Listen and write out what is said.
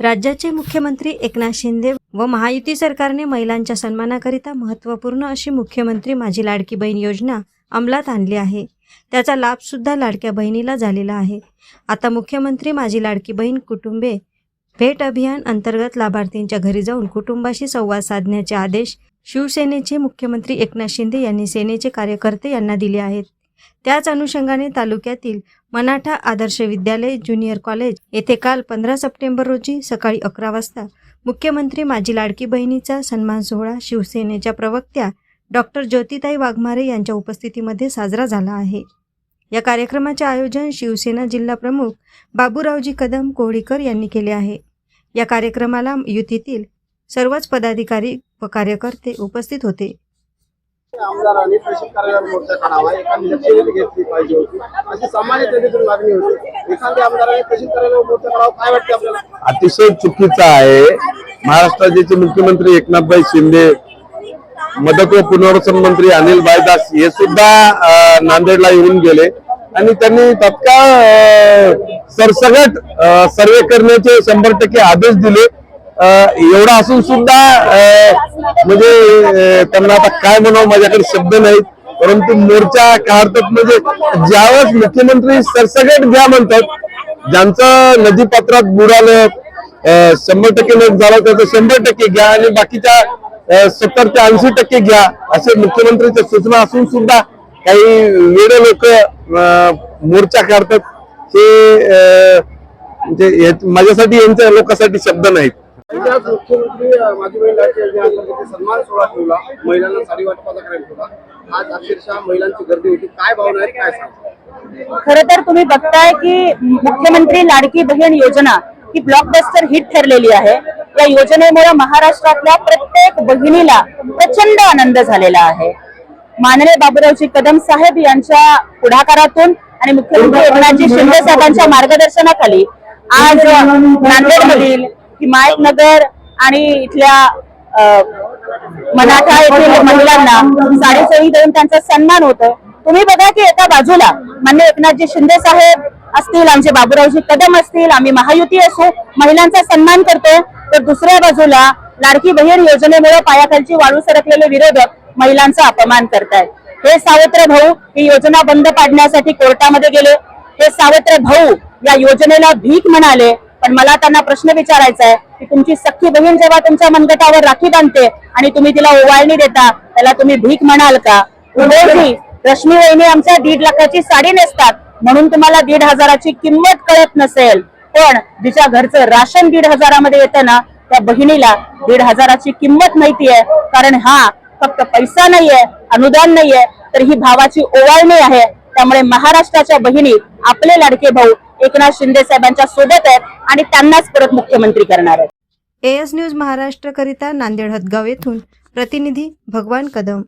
राज्याचे मुख्यमंत्री एकनाथ शिंदे व महायुती सरकारने महिलांच्या सन्मानाकरिता महत्त्वपूर्ण अशी मुख्यमंत्री माझी लाडकी बहीण योजना अंमलात आणली आहे. त्याचा लाभसुद्धा लाडक्या बहिणीला झालेला आहे. आता मुख्यमंत्री माझी लाडकी बहीण कुटुंबे भेट अभियान अंतर्गत लाभार्थींच्या घरी जाऊन कुटुंबाशी संवाद साधण्याचे आदेश शिवसेनेचे मुख्यमंत्री एकनाथ शिंदे यांनी सेनेचे कार्यकर्ते यांना दिले आहेत. त्याच अनुषंगाने तालुक्यातील मनाठा आदर्श विद्यालय ज्युनियर कॉलेज येथे काल पंधरा सप्टेंबर रोजी सकाळी अकरा वाजता मुख्यमंत्री माझी लाडकी बहिणीचा सन्मान सोहळा शिवसेनेच्या प्रवक्त्या डॉक्टर ज्योतिताई वाघमारे यांच्या उपस्थितीमध्ये साजरा झाला आहे. या कार्यक्रमाचे आयोजन शिवसेना जिल्हा प्रमुख बाबूरावजी कदम कोहळीकर यांनी केले आहे. या कार्यक्रमाला युतीतील सर्वच पदाधिकारी व कार्यकर्ते उपस्थित होते. आमदारांनी तहसील कार्यालयावर मोर्चा काढावा. एखादी लक्षवेधी घेतली पाहिजे होती. अशी सामान्य जनतेतून मागणी होती. एखाद्या आमदाराने तहसील कार्यालयावर मोर्चा काढावा. काय वाटते आपल्याला? अतिशय चुकीचं आहे. महाराष्ट्राचे मुख्यमंत्री एकनाथभाई शिंदे मदत व पुनर्वसन मंत्री अनिल बायदास हे सुद्धा नांदेडला येऊन गेले. आणि त्यांनी तत्काळ सरसगट सर्वे करण्याचे शंभर टक्के आदेश दिले. एवढं असून सुद्धा अं, म्हणजे त्यांना आता काय म्हणावं माझ्याकडे शब्द नाहीत. परंतु मोर्चा काढतात म्हणजे ज्यावेळेस मुख्यमंत्री सरसगट घ्या म्हणतात ज्यांचं नदीपात्रात बुडालं शंभर टक्के लोक झाला त्याचं शंभर टक्के घ्या आणि बाकीच्या सत्तर ते ऐंशी टक्के घ्या असे मुख्यमंत्रीच्या सूचना असून सुद्धा काही वेळे लोक मोर्चा काढतात. हे अं, म्हणजे माझ्यासाठी यांच्या लोकांसाठी शब्द नाहीत. मुख्यमंत्री अं, माझी बहीण सन्मान सोहळा ठेवला. महिलांना साडी वाटपाचा कार्यक्रम होता आज अक्षरशः महिलांची गर्दी होती. काय भावना आहेत? काय सांग खर तर तुम्ही बघताय की मुख्यमंत्री लाडकी बहीण योजना ही ब्लॉकबस्टर हिट ठरलेली आहे. या योजनेमुळे महाराष्ट्रातल्या प्रत्येक बहिणीला प्रचंड आनंद झालेला आहे. माननीय बाबूरावजी कदम साहेब यांच्या पुढाकारातून आणि मुख्यमंत्री एकनाथजी शिंदे साहेबांच्या मार्गदर्शनाखाली आज नांदेडमधील हिमायतनगर आणि इथल्या मनाठा मराठा येथील महिलांना साडी देऊन त्यांचा सन्मान होतो. तुम्ही बघा की एका बाजूला मान्य एकनाथजी शिंदे साहेब असतील आमचे बाबूरावजी कदम असतील आम्ही महायुती असू महिलांचा सन्मान करतो तर दुसऱ्या बाजूला लाडकी बहीण योजनेमुळे पायाखालची वाळू सरकलेले विरोधक महिलांचा अपमान करतायत. हे सावत्र भाऊ ही योजना बंद पाडण्यासाठी कोर्टामध्ये गेले. हे सावत्र भाऊ या योजनेला भीक म्हणाले. पण मला त्यांना प्रश्न विचारायचा आहे की तुमची सख्खी बहीण जेव्हा तुमच्या मनगटावर राखी बांधते आणि तुम्ही तिला ओवाळणी देता त्याला तुम्ही भीक म्हणाल का? उदयजी रश्मी वहिनी आमच्या दीड लाखाची साडी नेसतात. म्हणून तुम्हाला दीड हजाराची किंमत कळत नसेल. पण तिच्या घरचं राशन दीड हजारामध्ये येतं ना त्या बहिणीला दीड हजाराची किंमत माहितीये. कारण हा फक्त पैसा नाहीये अनुदान नाहीये तर ही भावाची ओवाळणी आहे. त्यामुळे महाराष्ट्राच्या बहिणी आपले लाडके भाऊ एकनाथ शिंदे साहेबांच्या सोबत आहेत आणि त्यांनाच परत मुख्यमंत्री करणार आहेत. एएस एस न्यूज महाराष्ट्रकरिता नांदेड हदगाव येथून प्रतिनिधी भगवान कदम.